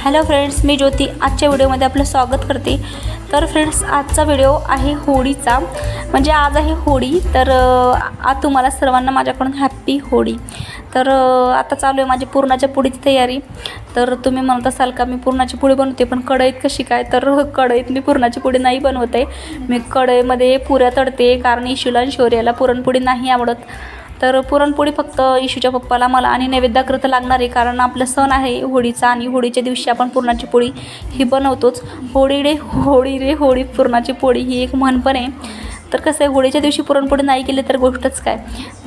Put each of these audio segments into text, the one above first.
Hello friends मी ज्योती. आजच्या व्हिडिओमध्ये आपलं स्वागत करते. तर फ्रेंड्स आजचा व्हिडिओ आहे होळीचा. म्हणजे आज आहे होळी. तर आज तुम्हाला सर्वांना माझ्याकडून हॅप्पी होळी. तर आता चालू आहे माझी पुरणाच्या पुडीची तयारी. तर तुम्ही म्हणत असाल का मी पुरणाची पुडी बनवते पण कढईत कशी काय? तर कढईत मी पुरणाची पुडी नाही बनवते. मी कढईमध्ये पुऱ्या तळते कारण इशूला आणि शौर्याला पुरणपोळी नाही आवडत. तर पुरणपोळी फक्त इशूच्या पप्पाला मला आणि नैवेद्याकरता लागणार आहे कारण आपला सण आहे होळीचा आणि होळीच्या दिवशी आपण पुरणाची पोळी ही बनवतोच. होळी रे होळी रे होळी पुरणाची पोळी ही एक म्हण पण आहे. तर कसं आहे होळीच्या दिवशी पुरणपोळी नाही केली तर गोष्टच काय?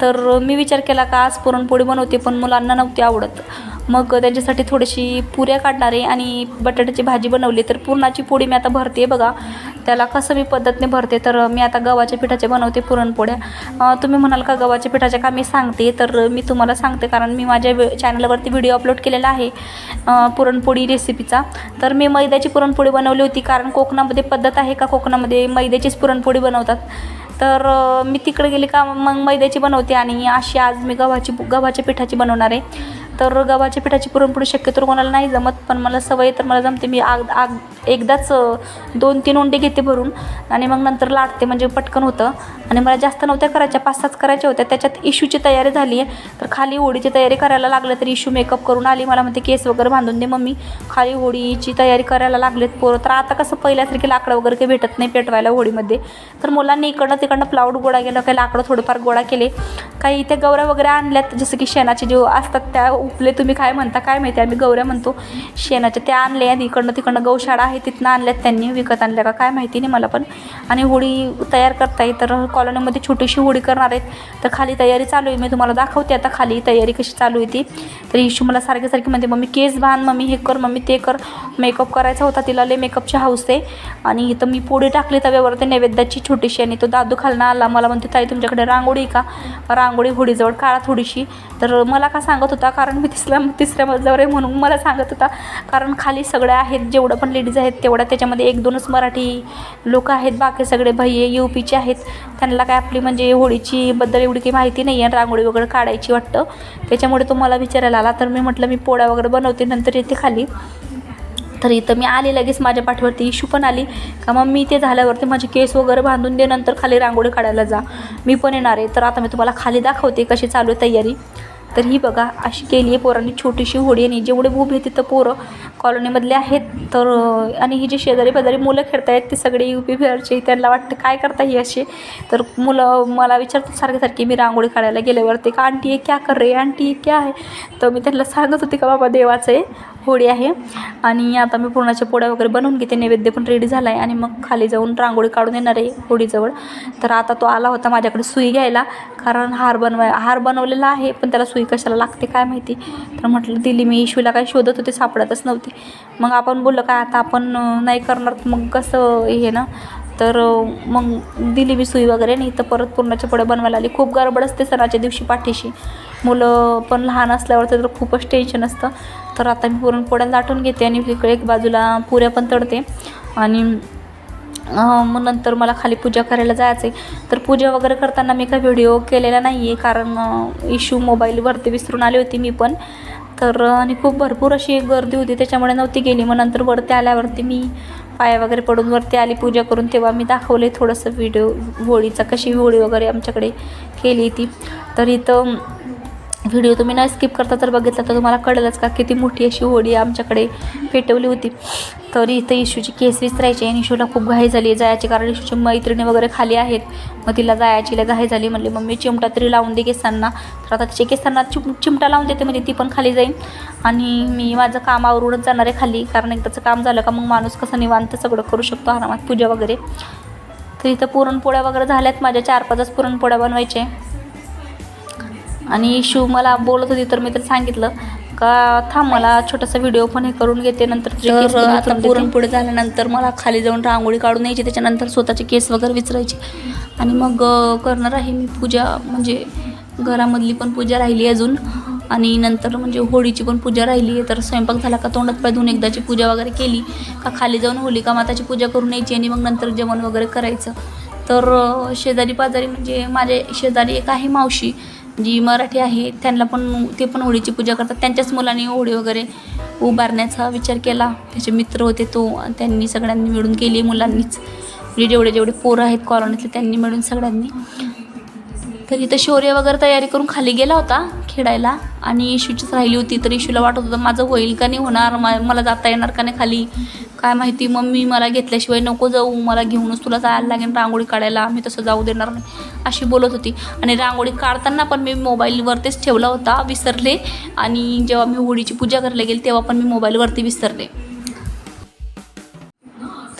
तर मी विचार केला का आज पुरणपोळी बनवते पण मुलांना नव्हती आवडत. मग त्यांच्यासाठी थोडीशी पुऱ्या काढणार आहे आणि बटाट्याची भाजी बनवली तर पुरणाची पोळी मी आता भरते बघा. त्याला कसं मी पद्धतीने भरते तर मी आता गव्हाच्या पिठाचे बनवते पुरणपोळ्या. तुम्ही म्हणाल का गव्हाच्या पिठाच्या का मी सांगते? तर मी तुम्हाला सांगते कारण मी माझ्या वे चॅनलवरती व्हिडिओ अपलोड केलेला आहे पुरणपोळी रेसिपीचा. तर मी मैद्याची पुरणपोळी बनवली होती कारण कोकणामध्ये पद्धत आहे का? कोकणामध्ये मैद्याचीच पुरणपोळी बनवतात. तर मी तिकडे गेले का मग मैद्याची बनवते आणि अशी आज मी गव्हाची गव्हाच्या पिठाची बनवणार आहे. तर गव्हाच्या पिठाची पुरणपोळी शक्यतो कोणाला नाही जमत पण मला सवय तर मला जमते. मी आग आग एकदाच दोन तीन उंडे घेते भरून आणि मग नंतर लाटते म्हणजे पटकन होतं. आणि मला जास्त नव्हत्या करायच्या पाच सात करायच्या होत्या. त्याच्यात इशूची तयारी झाली आहे. तर खाली होळीची तयारी करायला लागलं तर इशू मेकअप करून आली. मला म्हणते केस वगैरे बांधून दे मम्मी. खाली होळीची तयारी करायला लागलेत पोरं. तर आता कसं पहिल्यासारखी लाकडं वगैरे काही भेटत नाही पेटवायला होळीमध्ये तर मुलांनी इकडनं तिकडनं प्लाऊड गोळा केलं काही लाकडं थोडंफार गोळा केले. काही इथे गौऱ्या वगैरे आणल्यात जसं की शेणाचे जे असतात त्या उपले तुम्ही काय म्हणता काय माहिती आम्ही गौऱ्या म्हणतो शेणाच्या त्या आणल्या आणि इकडनं तिकडनं गौशाळा आहे तिथनं आणल्यात त्यांनी विकत आणल्या का काय माहिती नाही मला पण. आणि होळी तयार करताय तर कॉलनीमध्ये छोटीशी होळी करणार आहेत तर खाली तयारी चालू आहे मी तुम्हाला दाखवते आता खाली तयारी कशी चालू आहे ती. तर इशू मला सारखे सारखी म्हणते मम्मी केस बांध मम्मी हे कर मम्मी ते कर. मेकअप करायचा होता तिला लय मेकअपची हाऊस आहे. आणि इथं मी पोळी टाकली तव्यावर ते नैवेद्याची छोटीशी आणि तो दादू खालना आला. मला म्हणते ताई तुमच्याकडे रांगोळी का? रांगोळी होडीजवळ काळा थोडीशी. तर मला का सांगत होता कारण मी तिसऱ्या तिसऱ्या मजल्यावर आहे म्हणून मला सांगत होता. कारण खाली सगळ्या आहेत जेवढं पण लेडीज आहेत तेवढ्या त्याच्यामध्ये एक दोनच मराठी लोक आहेत. बाकी सगळे भैये यू पीचे आहेत. त्यांना काय आपली म्हणजे होळीची बद्दल एवढी काही माहिती नाही आहे. रांगोळी वगैरे काढायची वाटतं. त्याच्यामुळे तो मला विचारायला आला. तर मी म्हटलं मी पोळ्या वगैरे बनवते नंतर येते खाली. तर इथं मी आले लगेच. माझ्या पाठीवरती इशू पण आली. का मग मी ते झाल्यावरती माझे केस वगैरे बांधून दे नंतर खाली रांगोळी काढायला जा. मी पण येणार आहे. तर आता मी तुम्हाला खाली दाखवते कशी चालू आहे तयारी. तर ही बघा अशी केली आहे पोरांनी. छोटीशी होडी आणि जेवढे उभे तिथं पोरं कॉलनीमधले आहेत. तर आणि ही जे शेजारी पाजारी मुलं खेळत आहेत सगळे सगळी यू पी फेअरचे त्यांना वाटतं काय करता ही असे तर मुलं मला विचारतात सारखे सारखी मी रांगोळी काढायला गेल्यावरती का आंटी हे क्या कर रे आंटी? हे क्या आहे तर मी त्यांना सांगत होते का बाबा देवाचं आहे. होळी आहे. आणि आता मी पुरणाच्या पोळ्या वगैरे बनवून घेते. नैवेद्य पण रेडी झाला आहे आणि मग खाली जाऊन रांगोळी काढून येणार आहे होळीजवळ. तर आता तो आला होता माझ्याकडे सुई घ्यायला. कारण हार बनवाय हार बनवलेला आहे पण त्याला सुई कशाला लागते काय माहिती? तर म्हटलं दिली मी इशूला काय शोधत होते सापडतच नव्हती. मग आपण बोललो काय आता आपण नाही करणार. मग कसं हे ना? तर मग दिली मी सुई वगैरे. नाही तर परत पुरणाच्या पोळ्या बनवायला आली. खूप गडबड असते सणाच्या दिवशी पाठीशी. मुलं पण लहान असल्यावर तर खूपच टेन्शन असतं. तर आता मी पुरणपोळ्या लाटून घेते आणि इकडे एक बाजूला पुऱ्या पण तळते. आणि मग नंतर मला खाली पूजा करायला जायचं आहे तर पूजा वगैरे करताना मी काही व्हिडिओ केलेला नाही आहे कारण इशू मोबाईलवरती विसरून आली होती मी पण. तर आणि खूप भरपूर अशी गर्दी होती त्याच्यामुळे नव्हती गेली. मग नंतर वरती आल्यावरती मी पाया वगैरे पडून वरती आली पूजा करून. तेव्हा मी दाखवले थोडंसं व्हिडिओ होळीचा कशी होळी वगैरे आमच्याकडे केली ती. तर इथं व्हिडिओ तुम्ही नाही स्किप करता तर बघितला तर तुम्हाला कळलंच का किती मोठी अशी ओढी आमच्याकडे पेटवली होती. तर इथं इशूची केस विसरायची आणि इशूला खूप घाई झाली जायची कारण इशूची मैत्रिणी वगैरे खाली आहेत. मग तिला जायाचीला घाई झाली. म्हणली मम्मी चिमटा तरी लावून दे केसांना. तर आता तिच्या केसांना चिम चिमटा लावून देते म्हणजे ती पण खाली जाईल आणि मी माझं काम आवरूनच जाणार आहे खाली. कारण एकदाचं काम झालं का मग माणूस कसं निवांत सगळं करू शकतो आरामात पूजा वगैरे. तर इथं पुरणपोळ्या वगैरे झाल्यात. माझ्या चार पाचच पुरणपोळ्या बनवायचे आणि इशू मला बोलत होती तर मी तर सांगितलं का थांब मला छोटासा व्हिडिओ पण हे करून घेते नंतर तर आता. पुरणपोळी झाल्यानंतर मला खाली जाऊन रांगोळी काढून यायची त्याच्यानंतर स्वतःचे केस वगैरे विचरायचे आणि मग करणार आहे मी पूजा म्हणजे घरामधली पण पूजा राहिली अजून. आणि नंतर म्हणजे होळीची पण पूजा राहिली आहे तर स्वयंपाक झाला का तोंडात पाय धुवून एकदाची पूजा वगैरे केली का खाली जाऊन होलिका माताची पूजा करून यायची आणि मग नंतर जेवण वगैरे करायचं. तर शेजारी पाजारी म्हणजे माझे शेजारी एक आहे मावशी जी मराठी आहे त्यांना पण ते पण होळीची पूजा करतात. त्यांच्याच मुलांनी होळी वगैरे उभारण्याचा विचार केला. त्याचे मित्र होते तो त्यांनी सगळ्यांनी मिळून केली मुलांनीच. म्हणजे जेवढे जेवढे पोरं आहेत कॉलनीतले त्यांनी मिळून सगळ्यांनी. तर इथं शौर्य वगैरे तयारी करून खाली गेला होता खेळायला आणि इशूचीच राहिली होती तर इशूला वाटत होतं माझं होईल का नाही होणार? मा मला जाता येणार का नाही खाली? काय माहिती मम्मी मला घेतल्याशिवाय नको जाऊ मला घेऊनच तुला जायला लागेल रांगोळी काढायला मी तसं जाऊ देणार नाही अशी बोलत होती. आणि रांगोळी काढताना पण मी मोबाईलवरतीच ठेवला होता विसरले. आणि जेव्हा मी होळीची पूजा करायला गेले तेव्हा पण मी मोबाईलवरती विसरले.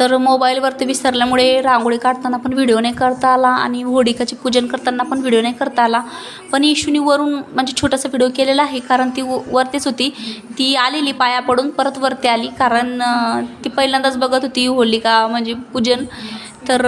तर मोबाईलवरती विसरल्यामुळे रांगोळी काढताना पण व्हिडिओ नाही करता आला आणि होळिकाचे पूजन करताना पण व्हिडिओ नाही करता आला. पण इशूनी वरून म्हणजे छोटासा व्हिडिओ केलेला आहे कारण ती व- वरतीच होती. ती आलेली पाया पडून परत वरती आली कारण ती पहिल्यांदाच बघत होती होलिका म्हणजे पूजन. तर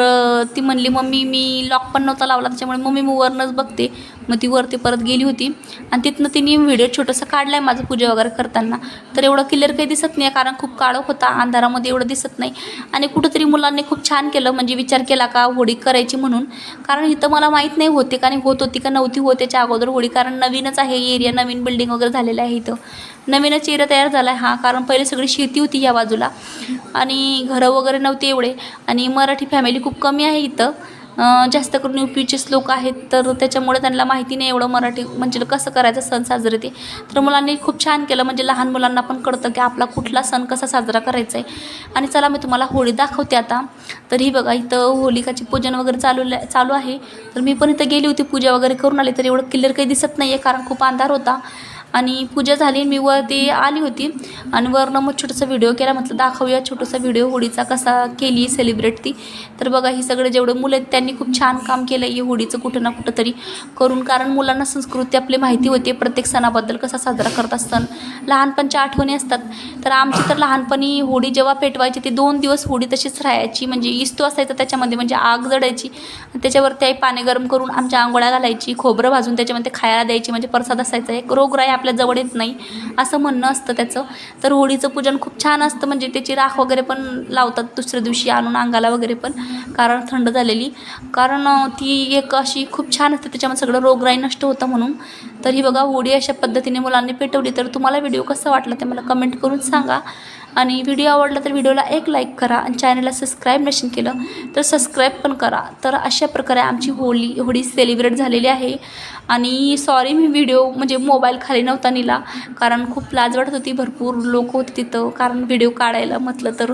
ती म्हणली मम्मी मी लॉक पण नव्हता लावला त्याच्यामुळे मम्मी मी वरूनच बघते. मग ती वरती परत गेली होती. आणि तिथनं तिने व्हिडिओ छोटंसं काढला आहे माझं पूजा वगैरे करताना. तर एवढं क्लिअर काही दिसत नाही कारण खूप काळं होता अंधारामध्ये एवढं दिसत नाही. आणि कुठंतरी मुलांनी खूप छान केलं म्हणजे विचार केला का होळी करायची म्हणून. कारण इथं मला माहीत नाही होते का नाही होत होती का नव्हती होत त्याच्या अगोदर होळी कारण नवीनच आहे एरिया नवीन बिल्डिंग वगैरे झालेलं आहे इथं. नवीनच एरिया तयार झाला आहे हा कारण पहिले सगळी शेती होती या बाजूला. आणि घरं वगैरे नव्हते एवढे. आणि मराठी फॅमिली खूप कमी आहे इथं. जास्त करून यू पीचेच लोक आहेत तर त्याच्यामुळे त्यांना माहिती नाही एवढं मराठी. म्हणजे कसं करायचं सण साजरे ते. तर मुलांनी खूप छान केलं. म्हणजे लहान मुलांना पण कळतं की आपला कुठला सण कसा साजरा करायचा आहे आणि चला मी तुम्हाला होळी दाखवते आता. तर ही बघा इथं होलिकाची पूजन वगैरे चालू चालू आहे. तर मी पण इथं गेली होती पूजा वगैरे करून आली तर एवढं क्लिअर काही दिसत नाही आहे कारण खूप अंधार होता. आणि पूजा झाली मी वरती आली होती. आणि वरनं मग छोटासा व्हिडिओ केला. म्हटलं दाखवूया छोटासा व्हिडिओ होळीचा कसा केली सेलिब्रेट ती. तर बघा ही सगळे जेवढे मुलं आहेत त्यांनी खूप छान काम केलं आहे होळीचं कुठं ना कुठं तरी करून. कारण मुलांना संस्कृती आपली माहिती होते. प्रत्येक सणाबद्दल कसा साजरा करत सण लहानपणच्या आठवणी असतात. तर आमची तर लहानपणी होळी जेव्हा पेटवायची ते दोन दिवस होळी तशीच राहायची. म्हणजे इस्तो असायचा त्याच्यामध्ये. म्हणजे आग जडायची. त्याच्यावरती आई पाणी गरम करून आमच्या आंघोळ्या घालायची खोबरं भाजून त्याच्यामध्ये खायला द्यायची. म्हणजे प्रसाद असायचा. एक रोगराई आपल्या जवळ येत नाही असं म्हणणं असतं त्याचं. तर होळीचं पूजन खूप छान असतं म्हणजे त्याची राख वगैरे पण लावतात दुसऱ्या दिवशी आणून अंगाला वगैरे पण कारण थंड झालेली. कारण ती एक अशी खूप छान असते त्याच्यामध्ये सगळं रोगराई नष्ट होतं म्हणून. तर ही बघा होळी अशा पद्धतीने मुलांनी पेटवली. तर तुम्हाला व्हिडिओ कसा वाटला ते मला कमेंट करून सांगा. आणि व्हिडिओ आवडला तर व्हिडिओला एक लाईक करा आणि चॅनलला सबस्क्राईब नसेल केलं तर सबस्क्राईब पण करा. तर अशा प्रकारे आमची होळी होळी सेलिब्रेट झालेली आहे. आणि सॉरी मी व्हिडिओ म्हणजे मोबाईल खाली नव्हता नेला. कारण खूप लाज वाटत होती. भरपूर लोक होते तिथं. कारण व्हिडिओ काढायला म्हटलं तर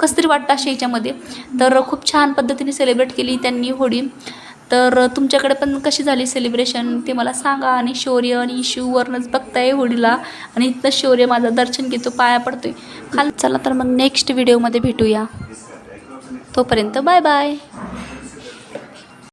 कसं तरी वाटतं अशा याच्यामध्ये. तर खूप छान पद्धतीने सेलिब्रेट केली त्यांनी होळी. तर तुमच्याकडे पण कशी झाली सेलिब्रेशन ते मला सांगा आणि शौर्य आणि इशूवरनंच बघताय होळीला. आणि इथनं शौर्य माझं दर्शन घेतो पाया पडतोय. खाल चला तर मग नेक्स्ट व्हिडिओमध्ये भेटूया. तोपर्यंत बाय बाय